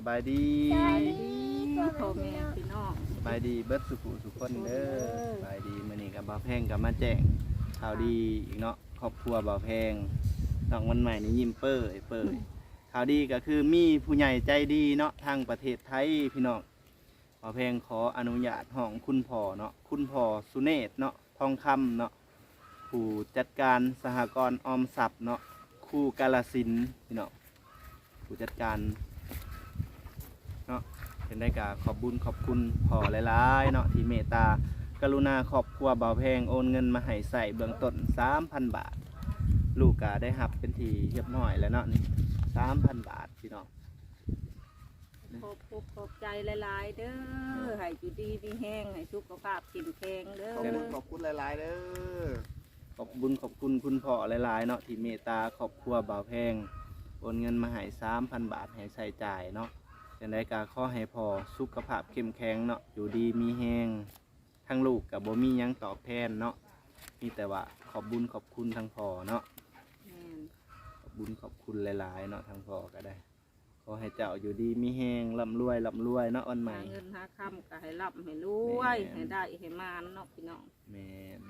สบายดีสบายดีพ่อแม่พี่น้องสบายดีเบิดสุขุสุขคนเด้อเด้อสบายดีมื้อนี้กับบ่าวแพงกับมาแจ้งข่าวดีอีกเนาะครอบครัวบ่าวแพงน้องวันใหม่นี่ยิ้มเป้ยเป้ยข่าวดีก็คือมีผู้ใหญ่ใจดีเนาะทางประเทศไทยพี่น้องบ่าวแพงขออนุญาตห้องคุณพ่อเนาะคุณพ่อสุเนศเนาะทองคำเนาะผู้จัดการสหกรณ์ออมทรัพย์เนาะคู่กาลสินธุ์พี่น้องผู้จัดการ เป็นได้กาขอบบุญขอบคุณพ่อหลายๆเนาะที่เมตตากรุณาครอบครัวเบาแพงโอนเงินมาให้ใส่เบื้องต้น 3,000 บาท ลูกกาได้หับเป็นทีเรียบร้อยแล้วเนาะนี่3,000 บาทพี่น้องขอบคุณขอบใจหลาย ๆ เด้อให้อยู่ดีมีแห้งให้สุขภาพเข้มแข็งเด้อขอบคุณขอบคุณหลาย ๆ เด้อขอบบุญขอบคุณคุณพ่อหลายๆเนาะที่เมตตาครอบครัวเบาแพงโอนเงินมาให้3,000 บาทให้ใส่จ่ายเนาะ เป็นได้กาข้อให้พ่อสุขภาพเข้มแข็งเนาะอยู่ดีมีแห้งทั้งลูกกับบ่มีหยังตอบแทนเนาะมีแต่ว่าขอบบุญขอบคุณทั้งพ่อเนาะแม่นขอบบุญขอบคุณหลายๆเนาะทั้งพ่อก็ได้ขอให้เจ้าอยู่ดีมีแหงร่ำรวยร่ำรวยเนาะวันใหม่ หาเงินหาคำก็ให้รับให้รวยแม่น ให้ได้ให้มานเนาะพี่น้องแมน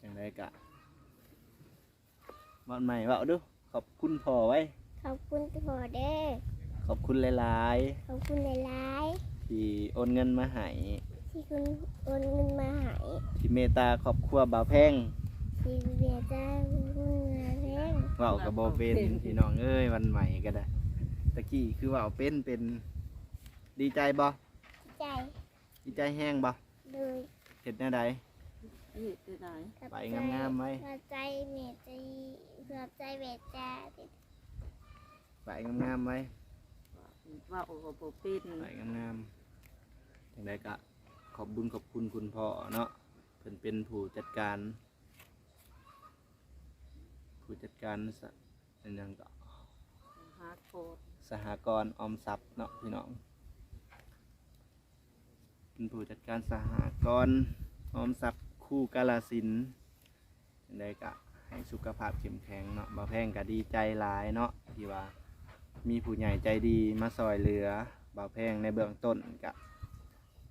จังไดกะวันใหม่เว่าดูขอบคุณพ่อไว้ ขอบคุณพ่อเด้อ ขอบคุณหลายขอบคุณหลายๆ ที่โอนเงินมาให้ๆที่คุณโอนเงินมาใหายที่เมตตาครอบครัวบ่าวแพงที่เบียจ้าคุณมาแพงเว่ากับบ่เป็นพี่น้องเอ้ยวันใหม่ก็ได้ตะกี้คือเว่าเป็นเป็นดีใจบ่ใจดีใจแห้งบ่โดยเห็ดแน่ใดเฮ็ดได้ไหนกับไปงามๆไหมหัวใจเมตใจหัวใจเบียจ้าไปงามๆไว้ ว่าโอ้โหบ่เป็นไปงามๆอย่างไรก็ขอบบุญขอบคุณคุณพ่อเนาะเพิ่นเป็นผู้จัดการ ผู้จัดการสะเป็นหยังก็หาโคตรสหกรณ์ออมทรัพย์เนาะพี่น้อง เป็นผู้จัดการสหกรณ์ออมทรัพย์คู่กาลสินธุ์อย่างไรก็ให้สุขภาพเข้มแข็งเนาะบ่าแพงก็ดีใจหลายเนาะที่ว่า มีผู้ใหญ่ใจดีมาซอยเหลือบ่าวแพงในเบื้องต้นกะ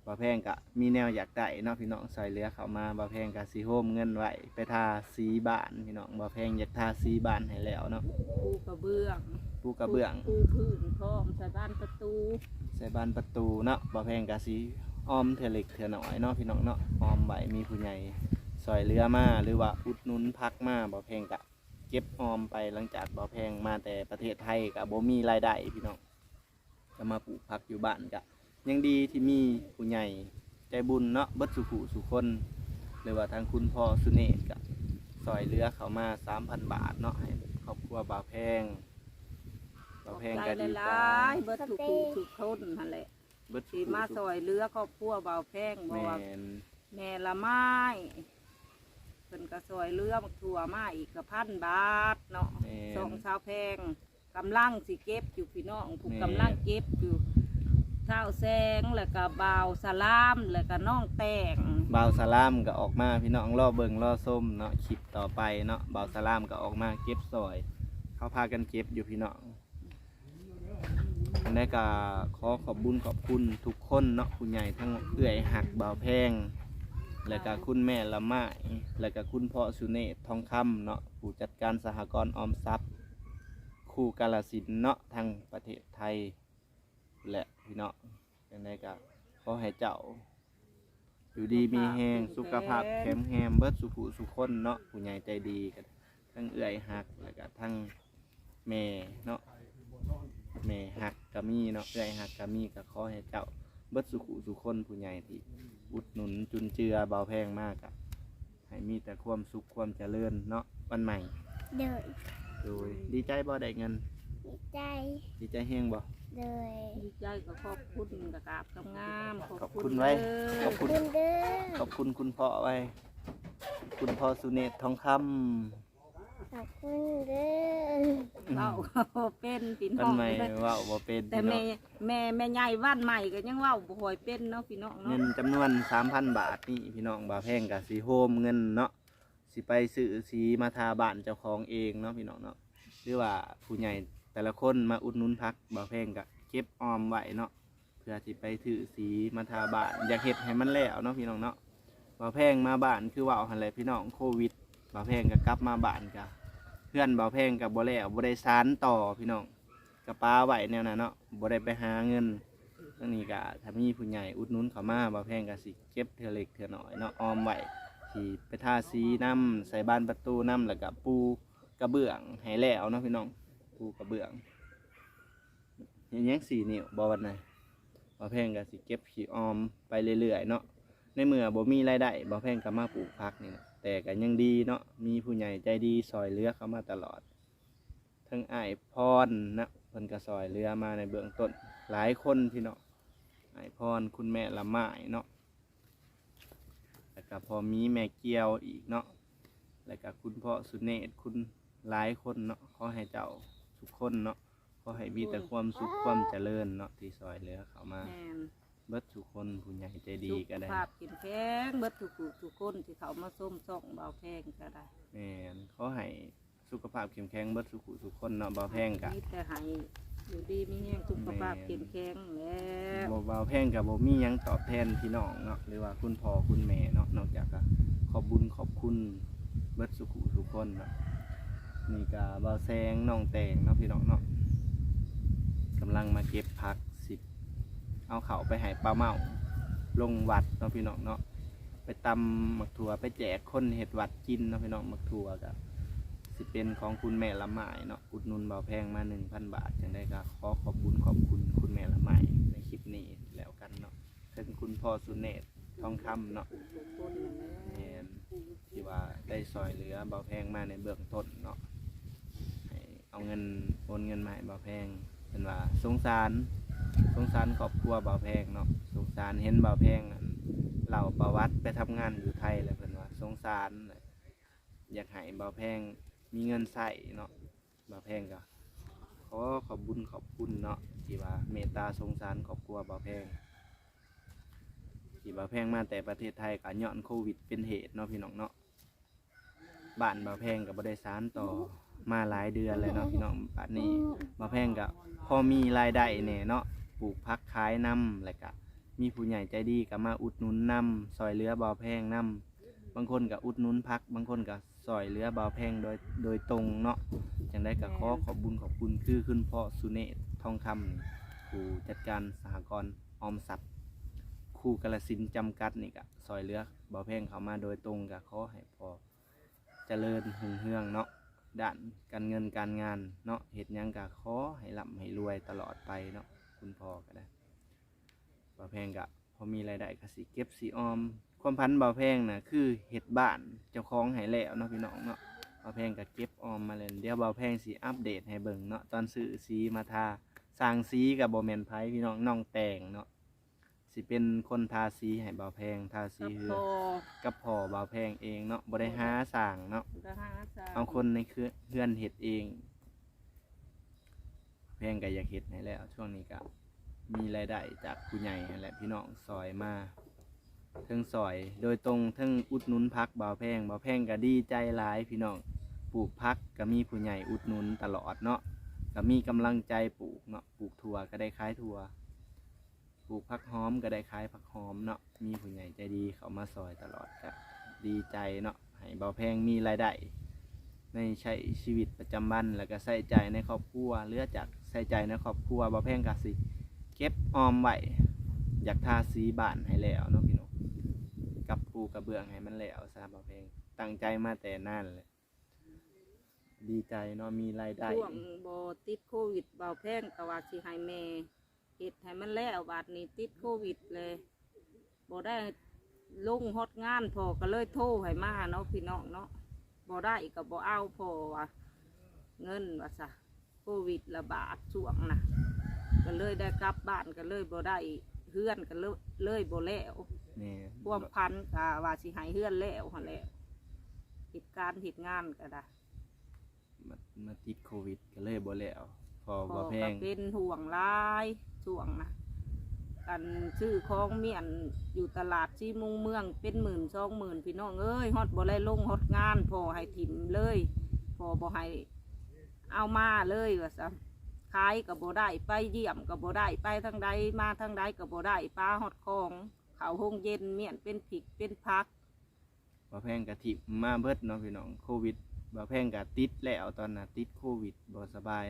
บ่าวแพงกะมีแนวอยากได้เนาะพี่น้องซอยเหลือเข้ามาบ่าวแพงกะสีโฮมเงินไว้ไปทาสีบ้านพี่น้องบ่าวแพงอยากทาสีบ้านให้แล้วเนาะปูกระเบื้องปูกระเบื้องปูพื้นพร้อมใส่บ้านประตูใส่บานประตูเนาะบ่าวแพงกะสีอ้อมเถื่อเล็กเถื่อน้อยเนาะพี่น้องเนาะอ้อมไว้มีผู้ใหญ่ซอยเหลือมาหรือว่าอุดหนุนพักมาบ่าวแพงกะ เก็บออมไปหลังจากบ่าวแพงมาแต่ประเทศไทยกะบ่มีรายได้พี่น้องก็มาปลูกผักอยู่บ้านกะยังดีที่มีผู้ใหญ่ใจบุญเนาะเบิดสุขุสุคน หรือว่าทางคุณพ่อสุเนศกะซอยเรือเขามาสามพันบาทเนาะให้ครอบครัวบ่าวแพงบ่าวแพงก็ดีหใจลายๆเบิดทุกผู้ทุกคนนั่นแหละเบิดสุที่ขุมาซสุอยเรือครอบครัวเบาแพงบแมอกว่านแม่ละไม้ เพิ่นก็ซอยเรือบักถั่วมาอีกกับพันบาทเนาะแมสองนสาวแพงกำลังสิเก็บอยู่พี่น้องผู้กำลังเก็บอยู่เท้าแซงแล้วก็บ่าวสลามแล้วก็น้องแตงบ่าวสลามก็ออกมาพี่น้องรอเบิ่งรอส้มเนาะคลิปต่อไปเนาะบ่าวสลามก็ออกมาเก็บซอย เขาพากันเก็บอยู่พี่น้องอันนี้ก็ขอขอบบุญขอบคุณทุกคนเนาะคุณใหญ่ทั้งเอื้อยหักบ่าวแพง แล้วก็คุณแม่ละไม้แล้วก็คุณพ่อสุเนศทองคำเนาะผู้จัดการสหกรณ์ออมทรัพย์คู่กาลสินเนาะทางประเทศไทย และพี่เนาะยังไงก็ขอให้เจ้า อยู่ดีมีแหงสุขภาพแข็งแรงเบิดสุขุสุขคนเนาะผู้ใหญ่ใจดีกันทั้งเอื้อยหักแล้วก็ทั้งแม่เนาะแม่หักกะมีเนาะเอื้อยหักกะมีก็ขอให้เจ้า เบิดสุขุสุขคนผู้ใหญ่ที่อุดหนุนจุนเจือเบาแพงมากอะให้มีแต่ความสุขความเจริญเนาะวันใหม่ โดยโดยดีใจบ่ได้เงิน ดีใจดีใจแฮงบ่ โดยดีใจก็ขอบคุณกระกราบงามๆขอบคุณไว้เด้ขออบขคุอบคุณเด้อ ขอบคุณคุณพ่อไว้ คุณพ่อสุเนศทองค ขอบคุณเด้อำเว้าก็เป็นพี่น้วัอนงใหม่เว่าบ่เป็นแต่พี่แม่น้องแม่แม่ใหญ่บ้านใหม่ก็ยังเว้าบ่ค่อยเป็นเนาะพี่น้องเงิเนาะนจำนวน 3,000 บาทนี่พี่น้องบ่าวแพงกับสีโฮมเงินเนาะสิไปซื้อสีมาทาบ้านเจ้าของเองเนาะพี่น้องเนาะหรือว่าผู้ใหญ่แต่ละคนมาอุดหนุนพักบ่าวแพงกับเก็บออมไว้เนาะเพื่อที่ไปถือสีมาทาบ้านอยากเฮ็ดให้มันแล้วเนาะพี่น้องเนาะบ่าวแพงมาบ้านคือว่าเอาหั่นแหละพี่น้องโควิดบ่าวแพงก็กลับมาบ้านก็ เพื่อนบ่าวแพงก็บ่แล้วบ่ได้สานต่อพี่น้องก็ป้าไหวแนวนั้นเนาะบ่ได้ไปหาเงินเรื่องนี้ก็ถ้ามีผู้ใหญ่อุดหนุนเขามาบ่าวแพงก็สิเก็บเทือเล็กเทื่อน้อยเนาะออมไหว้ที่ไปทาสีน้ำใส่บานประตูน้ำแล้วก็ปูกระเบื้องให้แล้วเนาะพี่น้องปูกระเบื้องยังยังสี่นิ้วบ่วันไหนบ่าวแพงก็สิเก็บขี้ออมไปเรื่อยๆเนาะ เมื่อบ่มีรายได้บ่แพงก็มาปลูกผักนี่นะแต่ก็ยังดีเนาะมีผู้ใหญ่ใจดีซอยเหลือเข้ามาตลอด ทั้งอ้ายพรนะเพิ่นก็ซอยเหลือมาในเบื้องต้นหลายคนพี่เนาะอ้ายพรคุณแม่ละไม้เนาะแล้วก็พอมีแม่เกียวอีกเนาะแล้วก็คุณพ่อสุเนศคุณหลายคนเนาะขอให้เจ้าทุกคนเนาะขอให้มีแต่ความสุขความเจริญเนาะที่ซอยเหลือเข้ามา แม่น เบิดทุกคนผู้ใหญ่ใจดีสุก็ขได้ภาพเข้มแข็งเบิดทุกผู้ทุกคนที่เขามาส้มส่องเบาแพงก็ได้แม่นขอให้สุขภาพเข้มแข็งเบิดทุกผู้ทุกคนเนาะบ่แพงกะมีแต่ให้อยู่ดีมีแห้งสุขภาพเข้มแข็งแล้วบ่บ่าวแพงกับบ่มีหยังตอบแทนพี่น้องเนาะหรือว่าคุณพ่อคุณแม่เนาะนอกจากก็ขอบบุญขอบคุณเบิดสุขุทุกคนเนาะนี่ก็บ่าวแซงน้องแตงเนาะพี่น้องเนาะกำลังมาเก็บผักสิ เอาเขาไปให้ป้าเมาลงวัดเนาะพี่น้องเนาะไปตำหมักถั่วไปแจกคนเห็ดวัดกินเนาะพี่น้องหมักถั่วกับสิเป็นของคุณแม่ละไม้เนาะอุดหนุนเบาแพงมา1,000บาทจังได้ก็ขอขอบบุญขอบคุณคุณแม่ละไม้ในคลิปนี้แล้วกันเนาะถึงคุณพ่อสุเนศทองคำเนาะแหละแม่นที่ว่าได้ซอยเหลือเบาแพงมาในเบื้องต้นเนาะให้เอาเงินโอนเงินมาให้เบาแพงเป็นว่าสงสาร สงสารครอบครัวเบาแพงเนาะสงสารเห็นเบาแพงอั่นเล่าประวัติไปทำงานอยู่ไทยเลยเพิ่นว่าสงสารอยากให้เบาแพงมีเงินใส่เนาะเบาแพงก็ขอขอบบุญขอบคุณเนาะที่ว่าเมตตาสงสารครอบครัวเบาแพง ที่บ่าแพงมาแต่ประเทศไทยก็ย้อนโควิดเป็นเหตุเนาะพี่น้องเนาะบ้านบ่าแพงกับบ่ได้สานต่อ มาหลายเดือนเลยเนาะพี่น้องบัดนี้บ่าแพงก็พอมีรายได้แหน่เนาะปลูกพักขายน้ำแล้วก็มีผู้ใหญ่ใจดีก็มาอุดหนุนน้ำซอยเหลือบ่าแพงน้ำบางคนก็อุดหนุนพัก บางคนก็ซอยเหลือบ่าแพงโดยโดยตรงเนาะจังได้ก็ขอขอบบุญขอบคุณคือคุณพ่อสุเนศทองคำผู้จัดการสหกรณ์ออมทรัพย์คู่กาลสินธุ์จำกัดนี่กะซอยเหลือบ่อแพงเขามาโดยตรงกะขอให้พอเจริญหึงเฮืองเนาะ ด้านการเงินการงานเนาะเหตุยังกะขอให้ร่ำให้รวยตลอดไปเนาะคุณพ่อก็ได้บ่อแพงกะพอมีรายได้ก็สิเก็บสีออม ความพันบ่อแพงนะคือเห็ดบ้านเจ้าของให้แล้วเนาะพี่น้องเนาะบ่อแพงก็เก็บออมมาเลยเดี๋ยวบ่อแพงสิอัปเดตให้เบิ่งเนาะตอนซื้อสีมาทาสร้างสีกับโบแมนไผพี่น้องน้องแต่งเนาะ สิเป็นคนทาสีให้เบาแพงทาสีกับเฮืพออกับพ่อเบาแพงเองเนาะบ่ได้หาสั่งเนาะก็หาสร้งเอาคนในคือเพื่อนเฮ็ดเอง แพงก็อยากเฮ็ดให้แล้ว ช่วงนี้ก็มีรายได้จากผู้ใหญ่นั่นแหละพี่น้องซอยมาเทิงซอย โดยตรงเทิงอุดหนุนพักเบาแพงเบาแพงก็ดีใจหลายพี่น้องปลูกพักก็มีผู้ใหญ่อุดหนุนตลอดเนาะ ก็มีกำลังใจปลูกเนาะปลูกถั่วก็ได้ขายถั่วป ลูกผักหอมก็ได้ขายผักหอมเนาะมีผู้ใหญ่ใจดีเขามาซอยตลอดก็ดีใจเนาะให้เบาแพงมีรายได้ในใช้ชีวิตประจำวันแล้วก็ใส่ใจในครอบครัวเลือจากใส่ใจในครอบครัวเบาแพงก็สิเก็บออมไว้อยากทาสีบ้านให้แล้วเนาะพี่น้องกับปูกระเบื้องให้มันแล้วซะเบาแพงตั้งใจมาแต่นานเลยดีใจเนาะมีรายได้ช่วงบ่ติดโควิดเบาแพงก็ว่าสิให้แม่ เฮ็ดให้มันแล้วบาดนี้ติดโควิดเลยบ่ได้ลงฮอดงานพอก็เลยโทรให้มาเนาะพี่น้องเนาะบ่ได้ก็บ่เอาพอว่าเงินว่าซะโควิดระบาดช่วงน่ะก็เลยได้กลับบ้านก็เลยบ่ได้เฮือนก็เลยเลยบ่แล้วนี่พวกพันก็ว่าสิให้เฮือนแล้วหั่นแหละเหตุการณ์เหตุงานก็ได้มามาติดโควิดก็เลยบ่แล้วพอพบ่อแพก็ง เป็นห่วงหลาย ช่วงนะกันซื้อของเมียนอยู่ตลาดที่มุงเมืองเป็นหมื่นสองหมื่นพี่น้องเอ้ยฮอดบ่ได้ลงฮอดงานพอให้ถิ่มเลยพอบ่ให้เอามาเลยว่าซะขายกับโบได้ไปเยี่ยมกับโบได้ไปทางใดมาทางใดกับโบได้ปลาหอดคองเขาวหงเย็นเมียนเป็นผิกเป็นพักบ่แพงกะทิมาเบิดเนาะพี่น้องโควิดบ่แพงกะติดแล้วตอนน่ะติดโควิดบ่สบาย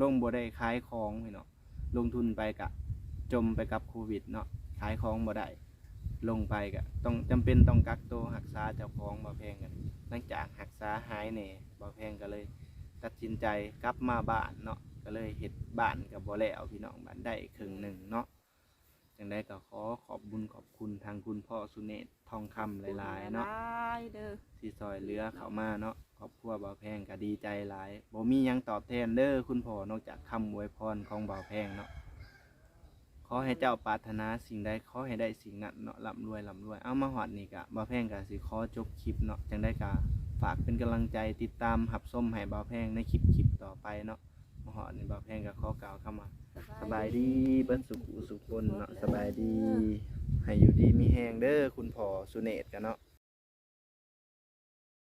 ลงบ่ได้ขายของพี่น้อง ลงทุนไปกะจมไปกับโควิดเนาะขายของบ่ได้ลงไปกะต้องจำเป็นต้องกักตัวรักษาเจ้าของบ่แพงกันหลังจากรักษาหายแหน่บ่แพงก็เลย ตัดสินใจกลับมาบ้านเนาะก็เลยเฮ็ดบ้านกับบ่แล้วพี่น้องบ้านได้ครึ่งหนึ่งเนาะจังได้ก็ขอขอบบุญขอบคุณทางคุณพ่อสุเนศทองคำหลายๆเนาะหลายเด้อที่ซอยเหลือเขามาเนาะครอบครัวบ่าวแพงก็ดีใจหลายบ่มีหยังตอบแทนเด้อคุณพ่อนอกจากคำอวยพรของบ่าวแพงเนาะขอให้เจ้าปรารถนาสิ่งใดขอให้ได้สิ่งนั้นเนาะร่ำรวยร่ำรวยเอามาฮอดนี่กะบ่าวแพงก็สิขอจบคลิปเนาะจังได้กะฝากเป็นกำลังใจติดตามหับส้มให้บ่าวแพงในคลิปคลิปต่อไปเนาะมาฮอดนี่บ่าวแพงก็ขอกล่าวคำว่าสบายดีเบิ้สุขสุขคนเนาะสบายดี ให้อยู่ดีมีแฮงเด้อคุณพ่อสุเนศกันเนาะ